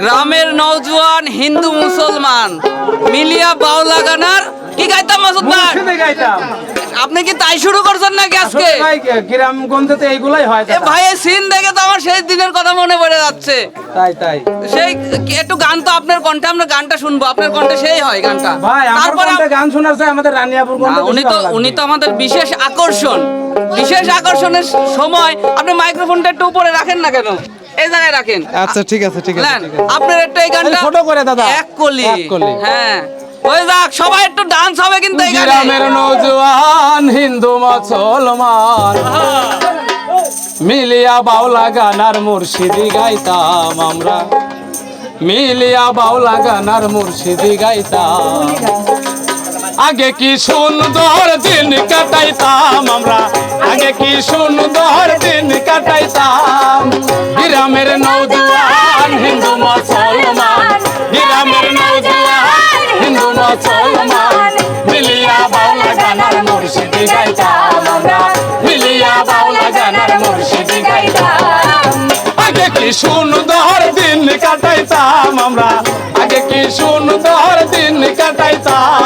গ্রামের নওজোয়ান হিন্দু মুসলমান। মিলিয়া বাউলা গানার কি গাইতাম মাসুদ ভাই আপনি কি তাই শুরু করছেন নাকি আজকে? আসলে ভাই গ্রামগঞ্জে তো এইগুলাই হয় এ ভাই এই সিন দেখে তো আমার সেই দিনের কথা মনে পড়ে যাচ্ছে। তাই তাই। সেই একটু গান তো আপনার কণ্ঠে আমরা গানটা শুনব। আপনার কণ্ঠে সেই হয় গানটা। ভাই আমার তারপরে কণ্ঠে গান শোনার চাই আমাদের রানিয়াপুর কণ্ঠে উনি তো উনি তো আমাদের বিশেষ আকর্ষণ। বিশেষ আকর্ষণের সময় আপনি মাইক্রোফোনটা একটু উপরে রাখেন না কেন? এই জায়গায় রাখেন। আচ্ছা ঠিক আছে ঠিক আছে আছে। আপনার একটু এই গানটা ছোট করে দাদা। এক কলি। এক কলি। হ্যাঁ। ওই যাক সবাই একটু ডান্স হবে কিন্তু এই গানে। গ্রামের নৌজওয়ান হিন্দু মুসলমান। মিলিয়া বাউলা গানার মুর্শিদি গাইতাম আমরা। মিলিয়া বাউলা গানার মুর্শিদি গাইতাম। আগে কি সুন্দর দিন কাটাইতাম আমরা? আগে কি সুন্দর দিন কাটাইতাম? গ্রামের নৌজওয়ান হিন্দু মুসলমান, গ্রামের নৌজওয়ান হিন্দু মুসলমান, মিলিয়া বাউলা গানার মুর্শিদি গাইতাম আমরা। মিলিয়া বাউলা গানার মুর্শিদি গাইতাম। আগে কি সুন্দর দিন কাটাইতাম আমরা? আগে কি সুন্দর দিন কাটাইতাম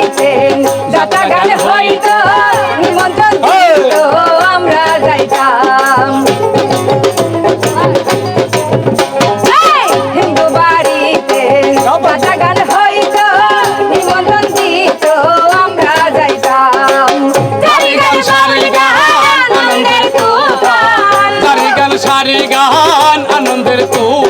বাড়িতে যাতা গান হইতো নিমন্ত্রণ দিত আমরা যাইতাম। হিন্দু বাড়িতে যাতা গান হইতো নিমন্ত্রণ দিত আমরা যাইতাম। জারি গান সারি গান আনন্দের তুফান। সারি গান সারি গান আনন্দের তুফান।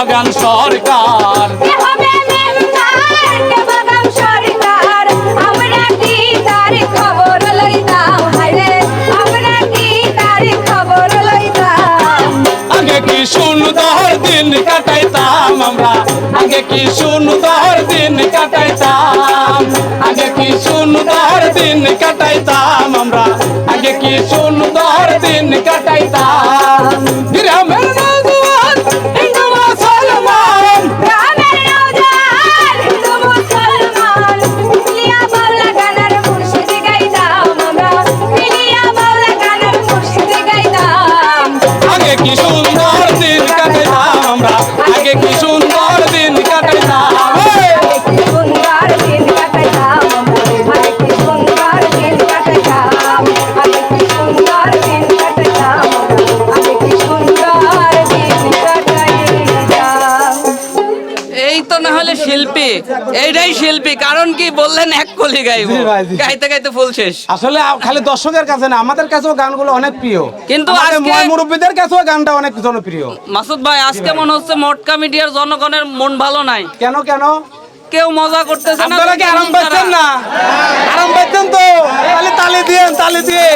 লইতাম? আগে কি সুন্দর দিন কাটাইতাম আমরা? আগে কি সুন্দর দিন কাটাইতাম? আগে কি সুন্দর দিন কাটাইতাম আমরা? আগে কি সুন্দর দিন কাটাইতাম? গ্রামের শিল্পী এইটাই শিল্পী কারণ কি বললেন এক কলি গাইবো। গাইতে গাইতে ফুল শেষ। আসলে খালি দর্শকের কাছে না আমাদের কাছেও গানগুলো অনেক প্রিয়। কিন্তু আজকে- মুরব্বীদের কাছেও গানটা অনেক জনপ্রিয়। মাসুদ ভাই আজকে মনে হচ্ছে মটকা মিডিয়ার জনগণের মন ভালো নাই। কেন কেন? কেউ মজা করতেছে না আপনারা কি আরাম পাচ্ছেন না? আরাম পাচ্ছেন তো? তাহলে তালি তালি দিয়ে